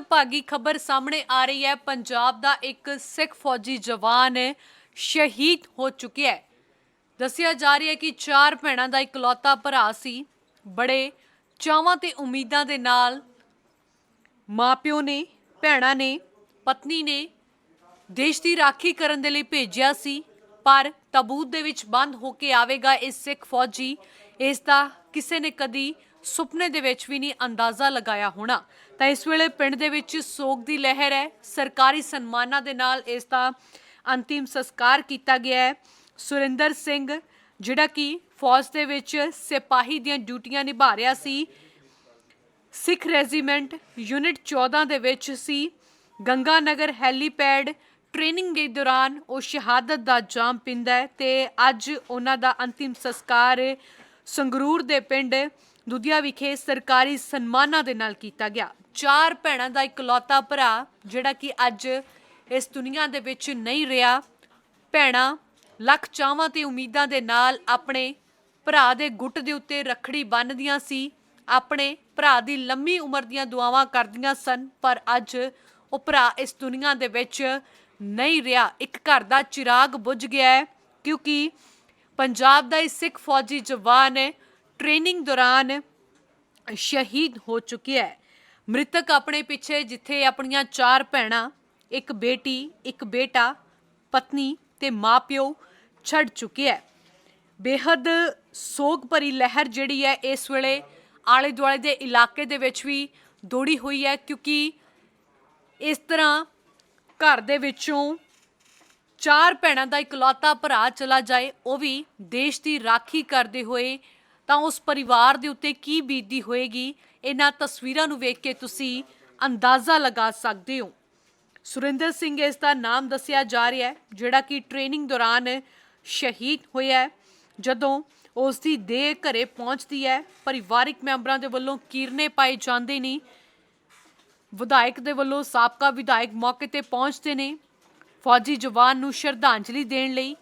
ਭਾਗੀ ਖਬਰ ਸਾਹਮਣੇ ਆ ਰਹੀ ਹੈ। ਪੰਜਾਬ ਦਾ ਇੱਕ ਸਿੱਖ ਫੌਜੀ ਜਵਾਨ ਸ਼ਹੀਦ ਹੋ ਚੁੱਕਿਆ ਹੈ। ਦੱਸਿਆ ਜਾ ਰਿਹਾ ਹੈ ਕਿ ਚਾਰ ਭੈਣਾਂ ਦਾ ਇਕਲੌਤਾ ਭਰਾ ਸੀ। ਬੜੇ ਚਾਵਾਂ ਤੇ ਉਮੀਦਾਂ ਦੇ ਨਾਲ ਮਾਪਿਓ ਨੇ, ਭੈਣਾਂ ਨੇ, ਪਤਨੀ ਨੇ ਦੇਸ਼ ਦੀ ਰਾਖੀ ਕਰਨ ਦੇ ਲਈ ਭੇਜਿਆ ਸੀ। ਪਰ ਤਬੂਤ ਦੇ ਵਿੱਚ ਬੰਦ ਹੋ ਕੇ ਆਵੇਗਾ ਇਹ ਸਿੱਖ ਫੌਜੀ। ਇਸ ਦਾ ਕਿਸੇ ਨੇ ਕਦੀ ਸੁਪਨੇ ਦੇ ਵਿੱਚ ਵੀ ਨਹੀਂ ਅੰਦਾਜ਼ਾ ਲਗਾਇਆ ਹੋਣਾ। ਤਾਂ ਇਸ ਵੇਲੇ ਪਿੰਡ ਦੇ ਵਿੱਚ ਸੋਗ ਦੀ ਲਹਿਰ ਹੈ। ਸਰਕਾਰੀ ਸਨਮਾਨਾਂ ਦੇ ਨਾਲ ਇਸ ਦਾ ਅੰਤਿਮ ਸੰਸਕਾਰ ਕੀਤਾ ਗਿਆ ਹੈ। ਸੁਰਿੰਦਰ ਸਿੰਘ, ਜਿਹੜਾ ਕਿ ਫੌਜ ਦੇ ਵਿੱਚ ਸਿਪਾਹੀ ਦੀਆਂ ਡਿਊਟੀਆਂ ਨਿਭਾ ਰਿਹਾ ਸੀ, ਸਿੱਖ ਰੈਜੀਮੈਂਟ ਯੂਨਿਟ 14 ਦੇ ਵਿੱਚ ਸੀ। ਗੰਗਾ ਨਗਰ ਹੈਲੀਪੈਡ ਟ੍ਰੇਨਿੰਗ ਦੇ ਦੌਰਾਨ ਉਹ ਸ਼ਹਾਦਤ ਦਾ ਜਾਮ ਪਿੰਦਾ ਹੈ ਤੇ ਅੱਜ ਉਹਨਾਂ ਦਾ ਅੰਤਿਮ ਸੰਸਕਾਰ ਸੰਗਰੂਰ ਦੇ ਪਿੰਡ ਦੁਧੀਆ ਵਿਖੇ ਸਰਕਾਰੀ ਸਨਮਾਨਾਂ ਦੇ ਨਾਲ ਕੀਤਾ ਗਿਆ। ਚਾਰ ਭੈਣਾਂ ਦਾ ਇਕਲੌਤਾ ਭਰਾ, ਜਿਹੜਾ ਕਿ ਅੱਜ ਇਸ ਦੁਨੀਆ ਦੇ ਵਿੱਚ ਨਹੀਂ ਰਿਹਾ। ਭੈਣਾਂ ਲੱਖ ਚਾਵਾਂ ਤੇ ਉਮੀਦਾਂ ਦੇ ਨਾਲ ਆਪਣੇ ਭਰਾ ਦੇ ਗੁੱਟ ਦੇ ਉੱਤੇ ਰੱਖੜੀ ਬੰਨ੍ਹਦੀਆਂ ਸੀ। ਆਪਣੇ ਭਰਾ ਦੀ ਲੰਮੀ ਉਮਰ ਦੀਆਂ ਦੁਆਵਾਂ ਕਰਦੀਆਂ ਸਨ, ਪਰ ਅੱਜ ਉਹ ਭਰਾ ਇਸ ਦੁਨੀਆ ਦੇ ਵਿੱਚ ਨਹੀਂ ਰਿਹਾ। ਇੱਕ ਘਰ ਦਾ ਚਿਰਾਗ ਬੁਝ ਗਿਆ ਹੈ, ਕਿਉਂਕਿ ਪੰਜਾਬ ਦਾ ਇਹ ਸਿੱਖ ਫੌਜੀ ਜਵਾਨ ਟ੍ਰੇਨਿੰਗ ਦੌਰਾਨ ਸ਼ਹੀਦ ਹੋ ਚੁੱਕਿਆ ਹੈ। ਮ੍ਰਿਤਕ ਆਪਣੇ ਪਿੱਛੇ, ਜਿੱਥੇ ਆਪਣੀਆਂ ਚਾਰ ਭੈਣਾਂ, ਇੱਕ ਬੇਟੀ, ਇੱਕ ਬੇਟਾ, ਪਤਨੀ ਤੇ ਮਾਪਿਓ ਛੱਡ ਚੁੱਕਿਆ ਹੈ। ਬੇਹੱਦ ਸੋਗ ਭਰੀ ਲਹਿਰ ਜਿਹੜੀ ਹੈ, ਇਸ ਵੇਲੇ ਆਲੇ ਦੁਆਲੇ ਦੇ ਇਲਾਕੇ ਦੇ ਵਿੱਚ ਵੀ ਦੌੜੀ ਹੋਈ ਹੈ, ਕਿਉਂਕਿ ਇਸ ਤਰ੍ਹਾਂ ਘਰ ਦੇ ਵਿੱਚੋਂ ਚਾਰ ਭੈਣਾਂ ਦਾ ਇਕਲੌਤਾ ਭਰਾ ਚਲਾ ਜਾਏ, ਉਹ ਵੀ ਦੇਸ਼ ਦੀ ਰਾਖੀ ਕਰਦੇ ਹੋਏ ਤਾਂ ਉਸ ਪਰਿਵਾਰ ਦੇ ਉੱਤੇ ਕੀ ਬੀਤਦੀ ਹੋਏਗੀ, ਇਹਨਾਂ ਤਸਵੀਰਾਂ ਨੂੰ ਵੇਖ ਕੇ ਤੁਸੀਂ ਅੰਦਾਜ਼ਾ ਲਗਾ ਸਕਦੇ ਹੋ। ਸੁਰਿੰਦਰ ਸਿੰਘ ਇਸ ਦਾ ਨਾਮ ਦੱਸਿਆ ਜਾ ਰਿਹਾ ਹੈ, ਜਿਹੜਾ ਕਿ ਟ੍ਰੇਨਿੰਗ ਦੌਰਾਨ ਸ਼ਹੀਦ ਹੋਇਆ ਹੈ। ਜਦੋਂ ਉਸ ਦੀ ਦੇਹ ਘਰੇ ਪਹੁੰਚਦੀ ਹੈ, ਪਰਿਵਾਰਿਕ ਮੈਂਬਰਾਂ ਦੇ ਵੱਲੋਂ ਕੀਰਨੇ ਪਾਏ ਜਾਂਦੇ ਨੇ। ਵਿਧਾਇਕ ਦੇ ਵੱਲੋਂ ਸਾਬਕਾ ਵਿਧਾਇਕ ਮੌਕੇ ਤੇ ਪਹੁੰਚਦੇ ਨੇ। ਫੌਜੀ ਜਵਾਨ ਨੂੰ ਸ਼ਰਧਾਂਜਲੀ ਦੇਣ ਲਈ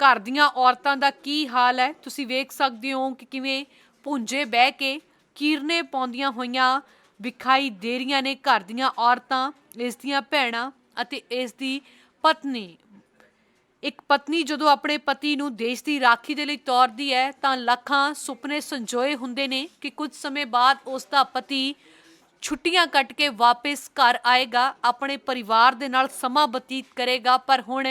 ਘਰ ਦੀਆਂ ਔਰਤਾਂ ਦਾ ਕੀ ਹਾਲ ਹੈ? ਤੁਸੀਂ ਵੇਖ ਸਕਦੇ ਹੋ ਕਿ ਕਿਵੇਂ ਪੁੰਜੇ ਬਹਿ ਕੇ ਕੀਰਨੇ ਪਾਉਂਦੀਆਂ ਹੋਈਆਂ, ਵਿਖਾਈ ਦੇ ਰਹੀਆਂ ਨੇ ਘਰ ਦੀਆਂ ਔਰਤਾਂ, ਇਸ ਦੀਆਂ ਭੈਣਾਂ ਅਤੇ ਇਸ ਦੀ ਪਤਨੀ। ਇੱਕ ਪਤਨੀ ਜਦੋਂ ਆਪਣੇ ਪਤੀ ਨੂੰ ਦੇਸ਼ ਦੀ ਰਾਖੀ ਦੇ ਲਈ ਤੋਰਦੀ ਹੈ, ਤਾਂ ਲੱਖਾਂ ਸੁਪਨੇ ਸੰਜੋਏ ਹੁੰਦੇ ਨੇ ਕਿ ਕੁਝ ਸਮੇਂ ਬਾਅਦ ਉਸ ਦਾ ਪਤੀ ਛੁੱਟੀਆਂ ਕੱਟ ਕੇ ਵਾਪਸ ਘਰ ਆਏਗਾ, ਆਪਣੇ ਪਰਿਵਾਰ ਦੇ ਨਾਲ ਸਮਾਂ ਬਤੀਤ ਕਰੇਗਾ। ਪਰ ਹੁਣ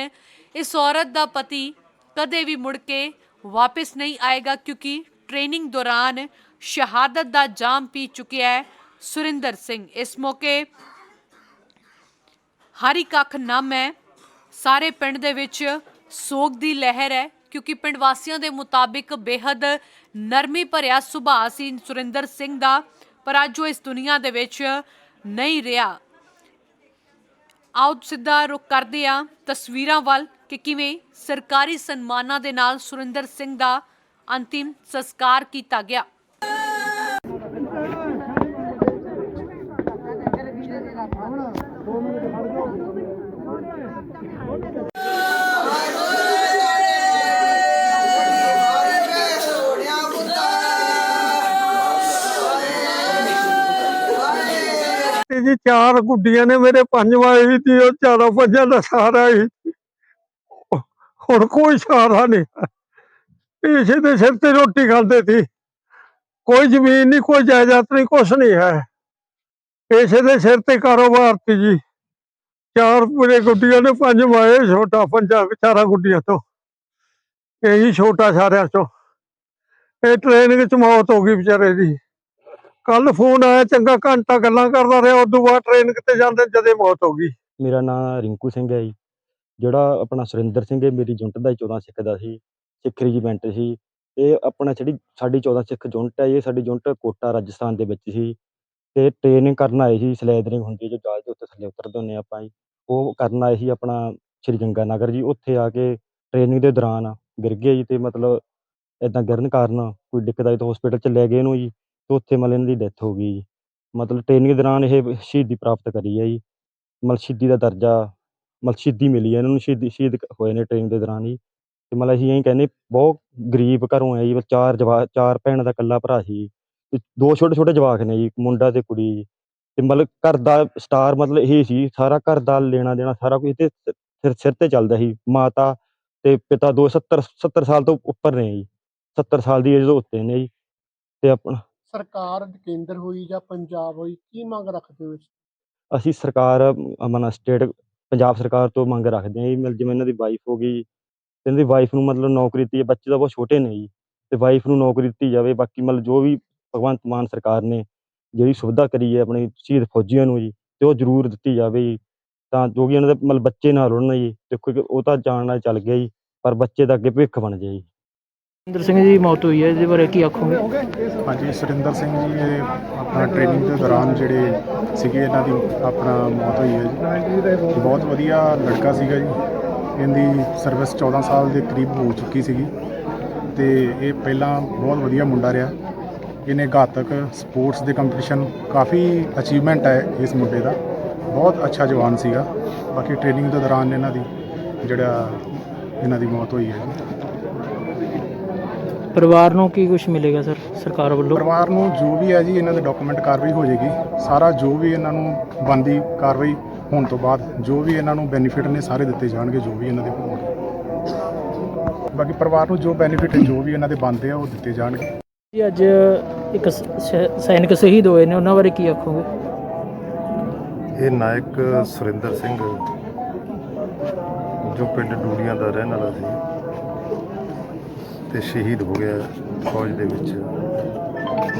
ਇਸ ਔਰਤ ਦਾ ਪਤੀ ਕਦੇ ਵੀ ਮੁੜ ਕੇ ਵਾਪਸ ਨਹੀਂ ਆਏਗਾ ਕਿਉਂਕਿ ਟ੍ਰੇਨਿੰਗ ਦੌਰਾਨ ਸ਼ਹਾਦਤ ਦਾ ਜਾਮ ਪੀ ਚੁੱਕਿਆ ਹੈ ਸੁਰਿੰਦਰ ਸਿੰਘ। ਇਸ ਮੌਕੇ ਹਰੀ ਕੱਖ ਨਾਮ ਹੈ। ਸਾਰੇ ਪਿੰਡ ਦੇ ਵਿੱਚ ਸੋਗ ਦੀ ਲਹਿਰ ਹੈ ਕਿਉਂਕਿ ਪਿੰਡ ਵਾਸੀਆਂ ਦੇ ਮੁਤਾਬਿਕ ਬੇहद ਨਰਮੀ ਭਰਿਆ ਸੁਭਾਅ ਸੀ ਸੁਰਿੰਦਰ ਸਿੰਘ ਦਾ, ਪਰ ਅੱਜ ਉਹ ਇਸ ਦੁਨੀਆ ਦੇ ਵਿੱਚ ਨਹੀਂ ਰਿਹਾ। ਆਓ ਸਿੱਧਾ ਰੁਕ ਕਰਦੇ ਆ ਤਸਵੀਰਾਂ ਵੱਲ। ਕਿ ਕਿਵੇਂ ਸਰਕਾਰੀ ਸਨਮਾਨਾਂ ਦੇ ਨਾਲ ਸੁਰਿੰਦਰ ਸਿੰਘ ਦਾ ਅੰਤਿਮ ਸੰਸਕਾਰ ਕੀਤਾ ਗਿਆ। ਜੀ ਚਾਰ ਗੁੱਡੀਆਂ ਨੇ ਮੇਰੇ ਪੰਜ ਵਾਏ ਵੀ ਸੀ ਉਹ ਚਾਰਾਂ ਪੰਜਾਂ ਦਾ ਸਾਰਾ ਹੀ ਹੁਣ ਕੋਈ ਸਹਾਰਾ ਨਹੀਂ ਇਸੇ ਦੇ ਸਿਰ ਤੇ ਰੋਟੀ ਖਾਂਦੇ ਸੀ। ਕੋਈ ਜ਼ਮੀਨ ਨਹੀਂ ਕੋਈ ਜਾਇਦਾਦ ਨਹੀਂ ਕੁਛ ਨਹੀਂ ਹੈ। ਇਸੇ ਦੇ ਸਿਰ ਤੇ ਕਾਰੋਬਾਰ ਸੀ ਜੀ। ਚਾਰ ਪੂਰੇ ਗੁੱਡੀਆਂ ਨੇ ਪੰਜ ਮਾਏ ਛੋਟਾ ਪੰਜਾਂ, ਚਾਰਾਂ ਗੁੱਡੀਆਂ ਤੋਂ। ਇਹੀ ਛੋਟਾ ਸਾਰਿਆਂ ਚੋਂ ਇਹ ਟ੍ਰੇਨ ਵਿੱਚ ਮੌਤ ਹੋ ਗਈ ਵਿਚਾਰੇ ਦੀ। ਕੱਲ ਫੋਨ ਆਇਆ, ਚੰਗਾ ਘੰਟਾ ਗੱਲਾਂ ਕਰਦਾ ਰਿਹਾ, ਉਦੋਂ ਬਾਅਦ ਟ੍ਰੇਨ ਕਿਤੇ ਜਾਂਦੇ, ਜਦੇ ਮੌਤ ਹੋ ਗਈ। ਮੇਰਾ ਨਾਮ ਰਿੰਕੂ ਸਿੰਘ ਹੈ ਜੀ। ਜਿਹੜਾ ਆਪਣਾ ਸੁਰਿੰਦਰ ਸਿੰਘ ਹੈ ਮੇਰੀ ਯੂਨਿਟ ਦਾ ਹੀ 14 ਸਿੱਖ ਦਾ ਸੀ, ਸਿੱਖ ਰੈਜੀਮੈਂਟ ਸੀ ਇਹ ਆਪਣਾ ਜਿਹੜੀ ਸਾਡੀ 14 ਸਿੱਖ ਯੂਨਿਟ ਹੈ, ਇਹ ਸਾਡੀ ਯੂਨਿਟ ਕੋਟਾ, ਰਾਜਸਥਾਨ ਦੇ ਵਿੱਚ ਸੀ, ਤੇ ਟ੍ਰੇਨਿੰਗ ਕਰਨ ਆਏ ਸੀ, ਸਲੈਦਰਿੰਗ ਹੁੰਦੀ ਹੈ ਜੋ ਜਹਾਜ਼ ਦੇ ਉੱਤੇ ਥੱਲੇ ਉਤਰਦੇ ਹੁੰਦੇ ਹਾਂ ਆਪਾਂ ਜੀ, ਉਹ ਕਰਨ ਆਏ ਸੀ ਆਪਣਾ ਸ਼੍ਰੀ ਗੰਗਾ ਨਗਰ ਜੀ, ਉੱਥੇ ਆ ਕੇ ਟ੍ਰੇਨਿੰਗ ਦੇ ਦੌਰਾਨ ਗਿਰ ਗਏ ਜੀ, ਤੇ ਮਤਲਬ ਇਦਾਂ ਗਿਰਨ ਕਾਰਨ ਕੋਈ ਦਿੱਕਤ ਆਈ ਤਾਂ ਹਸਪੀਟਲ ਚ ਲੈ ਗਏ ਇਹਨੂੰ ਜੀ, ਤੇ ਉੱਥੇ ਮਤਲਬ ਇਹਨਾਂ ਦੀ ਡੈਥ ਹੋ ਗਈ ਜੀ, ਮਤਲਬ ਟ੍ਰੇਨਿੰਗ ਦੌਰਾਨ ਇਹ ਸ਼ਹੀਦੀ ਪ੍ਰਾਪਤ ਕਰੀ ਹੈ ਜੀ, ਮਤਲਬ ਸ਼ਹੀਦੀ ਦਾ ਦਰਜਾ ਮਤਲਬ ਸ਼ਹੀਦੀ ਮਿਲੀ ਹੈ ਇਹਨਾਂ ਨੂੰ ਸ਼ਹੀਦੀ ਸ਼ਹੀਦ ਹੋਏ ਨੇ ਟ੍ਰੇਨਿੰਗ ਦੇ ਦੌਰਾਨ ਹੀ ਤੇ ਮਤਲਬ ਅਸੀਂ ਇਹੀ ਕਹਿੰਦੇ ਬਹੁਤ ਗਰੀਬ ਘਰੋਂ ਹੈ ਜੀ ਬਸ ਚਾਰ ਜਵਾ ਚਾਰ ਭੈਣਾਂ ਦਾ ਇਕੱਲਾ ਭਰਾ ਸੀ ਤੇ ਦੋ ਛੋਟੇ ਛੋਟੇ ਜਵਾਕ ਨੇ ਜੀ ਮੁੰਡਾ ਤੇ ਕੁੜੀ ਜੀ। ਤੇ ਮਤਲਬ ਘਰ ਦਾ ਸਟਾਰ ਮਤਲਬ ਇਹ ਸੀ ਸਾਰਾ ਘਰ ਦਾ ਲੈਣਾ ਦੇਣਾ ਸਾਰਾ ਕੁਝ ਤੇ ਸਿਰ ਸਿਰ ਤੇ ਚੱਲਦਾ ਸੀ। ਮਾਤਾ ਤੇ ਪਿਤਾ ਦੋ 70 70 ਸਾਲ ਤੋਂ ਉੱਪਰ ਨੇ ਜੀ। 70 ਸਾਲ ਦੀ ਏਜ ਤੋਂ ਉੱਤੇ ਨੇ ਜੀ। ਤੇ ਆਪਣਾ ਸਰਕਾਰ ਕੇਂਦਰ ਹੋਈ ਜਾਂ ਪੰਜਾਬ ਹੋਈ ਕੀ ਮੰਗ ਰੱਖਦੇ ਹੋ ਅਸੀਂ ਸਰਕਾਰ ਅਮਨਾ ਸਟੇਟ ਪੰਜਾਬ ਸਰਕਾਰ ਤੋਂ ਮੰਗ ਰੱਖਦੇ ਹਾਂ ਜੀ, ਮਤਲਬ ਜਿਵੇਂ ਇਹਨਾਂ ਦੀ ਵਾਈਫ ਹੋ ਗਈ, ਤੇ ਇਹਨਾਂ ਦੀ ਵਾਈਫ ਨੂੰ ਮਤਲਬ ਨੌਕਰੀ ਦਿੱਤੀ ਬੱਚੇ ਤਾਂ ਬਹੁਤ ਛੋਟੇ ਨੇ ਜੀ, ਤੇ ਵਾਈਫ ਨੂੰ ਨੌਕਰੀ ਦਿੱਤੀ ਜਾਵੇ, ਬਾਕੀ ਮਤਲਬ ਜੋ ਵੀ ਭਗਵੰਤ ਮਾਨ ਸਰਕਾਰ ਨੇ ਜਿਹੜੀ ਸੁਵਿਧਾ ਕਰੀ ਹੈ ਆਪਣੇ ਸ਼ਹੀਦ ਫੌਜੀਆਂ ਨੂੰ ਜੀ, ਤੇ ਉਹ ਜ਼ਰੂਰ ਦਿੱਤੀ ਜਾਵੇ ਜੀ, ਤਾਂ ਜੋ ਕਿ ਇਹਨਾਂ ਦੇ ਮਤਲਬ ਬੱਚੇ ਨਾਲ ਰੁੜਨ ਜੀ, ਦੇਖੋ ਕਿ ਉਹ ਤਾਂ ਜਾਣ ਨਾਲ ਚੱਲ ਗਿਆ ਜੀ, ਪਰ ਬੱਚੇ ਦਾ ਅੱਗੇ ਭਵਿੱਖ ਬਣ ਜਾਏ ਜੀ। ਇੰਦਰ ਸਿੰਘ ਜੀ ਦੀ ਮੌਤ ਹੋਈ ਹੈ, ਇਹਦੇ ਬਾਰੇ ਕੀ ਆਖੋਗੇ? ਹਾਂਜੀ, ਸੁਰਿੰਦਰ ਸਿੰਘ ਜੀ, ਇਹ ਆਪਣਾ ਟ੍ਰੇਨਿੰਗ ਦੇ ਦੌਰਾਨ ਜਿਹੜੇ ਸੀਗੇ, ਇਹਨਾਂ ਦੀ ਆਪਣਾ ਮੌਤ ਹੋਈ ਹੈ ਜੀ। ਬਹੁਤ ਵਧੀਆ ਲੜਕਾ ਸੀਗਾ ਜੀ। ਇਹਦੀ ਸਰਵਿਸ 14 ਸਾਲ ਦੇ ਕਰੀਬ ਹੋ ਚੁੱਕੀ ਸੀਗੀ ਤੇ ਇਹ ਪਹਿਲਾਂ ਬਹੁਤ ਵਧੀਆ ਮੁੰਡਾ ਰਿਹਾ। ਇਹਨੇ ਘਾਤਕ ਸਪੋਰਟਸ ਦੇ ਕੰਪੀਟੀਸ਼ਨ ਕਾਫੀ ਅਚੀਵਮੈਂਟ ਹੈ ਇਸ ਮੁੰਡੇ ਦਾ। ਬਹੁਤ ਅੱਛਾ ਜਵਾਨ ਸੀਗਾ। ਬਾਕੀ ਟ੍ਰੇਨਿੰਗ ਦੇ ਦੌਰਾਨ ਇਹਨਾਂ ਦੀ ਜਿਹੜਾ, ਇਹਨਾਂ ਦੀ ਮੌਤ ਹੋਈ ਹੈ ਜੀ। ਪਰਿਵਾਰ ਨੂੰ ਕੀ ਕੁਝ ਮਿਲੇਗਾ ਸਰ ਸਰਕਾਰ ਵੱਲੋਂ? ਪਰਿਵਾਰ ਨੂੰ ਜੋ ਵੀ ਹੈ ਜੀ ਇਹਨਾਂ ਦੇ ਡਾਕੂਮੈਂਟ ਕਾਰਵਾਈ ਹੋ ਜਾਏਗੀ। ਸਾਰਾ ਜੋ ਵੀ ਇਹਨਾਂ ਨੂੰ ਬੰਦੀ ਕਾਰਵਾਈ ਹੋਣ ਤੋਂ ਬਾਅਦ ਜੋ ਵੀ ਇਹਨਾਂ ਨੂੰ ਬੈਨੀਫਿਟ ਨੇ ਸਾਰੇ ਦਿੱਤੇ ਜਾਣਗੇ ਜੋ ਵੀ ਇਹਨਾਂ ਦੇ ਹੋਣਗੇ। ਬਾਕੀ ਪਰਿਵਾਰ ਨੂੰ ਜੋ ਬੈਨੀਫਿਟ ਜੋ ਵੀ ਇਹਨਾਂ ਦੇ ਬਣਦੇ ਆ ਉਹ ਦਿੱਤੇ ਜਾਣਗੇ। ਜੀ ਅੱਜ ਇੱਕ ਸੈਨਿਕ ਸ਼ਹੀਦ ਹੋਏ ਨੇ ਉਹਨਾਂ ਬਾਰੇ ਕੀ ਆਖੋਗੇ? ਇਹ ਨਾਇਕ ਸੁਰਿੰਦਰ ਸਿੰਘ ਜੋ ਪਿੰਡ ਡੂੜੀਆਂ ਦਾ ਰਹਿਣ ਵਾਲਾ ਸੀ। ਤੇ ਸ਼ਹੀਦ ਹੋ ਗਿਆ ਫੌਜ ਦੇ ਵਿੱਚ।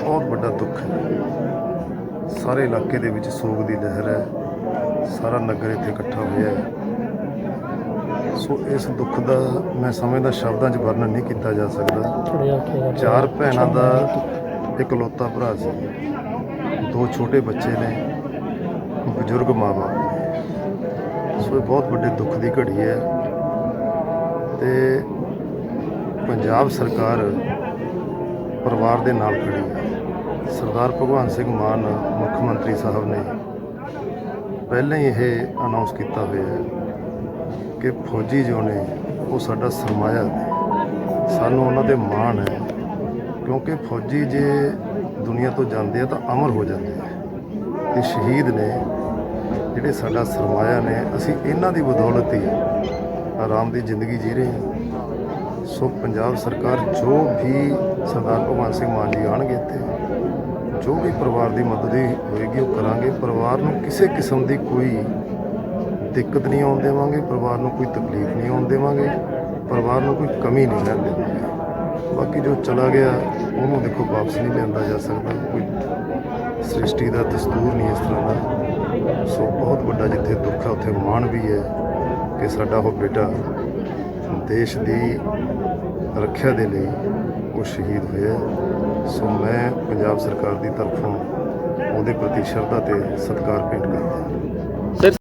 ਬਹੁਤ ਵੱਡਾ ਦੁੱਖ ਹੈ। ਸਾਰੇ ਇਲਾਕੇ ਦੇ ਵਿੱਚ ਸੋਗ ਦੀ ਲਹਿਰ ਹੈ। ਸਾਰਾ ਨਗਰ ਇੱਥੇ ਇਕੱਠਾ ਹੋਇਆ ਹੈ। ਸੋ ਇਸ ਦੁੱਖ ਦਾ ਮੈਂ ਸਮਝਦਾ ਸ਼ਬਦਾਂ 'ਚ ਵਰਣਨ ਨਹੀਂ ਕੀਤਾ ਜਾ ਸਕਦਾ। ਚਾਰ ਭੈਣਾਂ ਦਾ ਇਕਲੌਤਾ ਭਰਾ ਸੀ। ਦੋ ਛੋਟੇ ਬੱਚੇ ਨੇ ਬਜ਼ੁਰਗ ਨੇ ਸੋ ਇਹ ਬਹੁਤ ਵੱਡੇ ਦੁੱਖ ਦੀ ਘੜੀ ਹੈ। ਤੇ ਪੰਜਾਬ ਸਰਕਾਰ ਪਰਿਵਾਰ ਦੇ ਨਾਲ ਖੜੀ ਹੈ। ਸਰਦਾਰ ਭਗਵੰਤ ਸਿੰਘ ਮਾਨ ਮੁੱਖ ਮੰਤਰੀ ਸਾਹਿਬ ਨੇ ਪਹਿਲਾਂ ਹੀ ਇਹ ਅਨਾਉਂਸ ਕੀਤਾ ਹੋਇਆ ਹੈ ਕਿ ਫੌਜੀ ਜੋ ਨੇ, ਉਹ ਸਾਡਾ ਸਰਮਾਇਆ ਨੇ ਸਾਨੂੰ ਉਹਨਾਂ ਤੇ ਮਾਣ ਹੈ, ਕਿਉਂਕਿ ਫੌਜੀ ਜੇ ਦੁਨੀਆ ਤੋਂ ਜਾਂਦੇ ਆ ਤਾਂ ਅਮਰ ਹੋ ਜਾਂਦੇ ਆ। ਤੇ ਸ਼ਹੀਦ ਨੇ, ਜਿਹੜੇ ਸਾਡਾ ਸਰਮਾਇਆ ਨੇ, ਅਸੀਂ ਇਹਨਾਂ ਦੀ ਬਦੌਲਤ ਹੀ ਆਰਾਮ ਦੀ ਜ਼ਿੰਦਗੀ ਜੀ ਰਹੇ ਹਾਂ। ਸੋ ਪੰਜਾਬ ਸਰਕਾਰ ਜੋ ਵੀ ਸਰਦਾਰ ਭਗਵੰਤ ਸਿੰਘ ਮਾਨ ਜੀ ਆਣਗੇ ਇੱਥੇ, ਜੋ ਵੀ ਪਰਿਵਾਰ ਦੀ ਮਦਦ ਹੋਏਗੀ ਉਹ ਕਰਾਂਗੇ। ਪਰਿਵਾਰ ਨੂੰ ਕਿਸੇ ਕਿਸਮ ਦੀ ਕੋਈ ਦਿੱਕਤ ਨਹੀਂ ਆਉਣ ਦੇਵਾਂਗੇ, ਪਰਿਵਾਰ ਨੂੰ ਕੋਈ ਤਕਲੀਫ ਨਹੀਂ ਆਉਣ ਦੇਵਾਂਗੇ, ਪਰਿਵਾਰ ਨੂੰ ਕੋਈ ਕਮੀ ਨਹੀਂ ਰਹਿਣ ਦੇਵਾਂਗੇ। ਬਾਕੀ ਜੋ ਚਲਾ ਗਿਆ, ਉਹਨੂੰ ਦੇਖੋ ਵਾਪਸ ਨਹੀਂ ਲਿਆਂਦਾ ਜਾ ਸਕਦਾ, ਕੋਈ ਸ੍ਰਿਸ਼ਟੀ ਦਾ ਦਸਤੂਰ ਨਹੀਂ ਇਸ ਤਰ੍ਹਾਂ ਦਾ। ਸੋ ਬਹੁਤ ਵੱਡਾ ਜਿੱਥੇ ਦੁੱਖ ਹੈ ਉੱਥੇ ਮਾਣ ਵੀ ਹੈ ਕਿ ਸਾਡਾ ਉਹ ਬੇਟਾ ਦੇਸ਼ ਦੀ ਰੱਖਿਆ ਦੇ ਲਈ ਉਹ ਸ਼ਹੀਦ ਹੋਇਆ ਸੋ ਮੈਂ ਪੰਜਾਬ ਸਰਕਾਰ ਦੀ ਤਰਫੋਂ ਉਹਦੇ ਪ੍ਰਤੀ ਸ਼ਰਧਾ ਤੇ ਸਤਿਕਾਰ ਭੇਟ ਕਰਦਾ ਹਾਂ।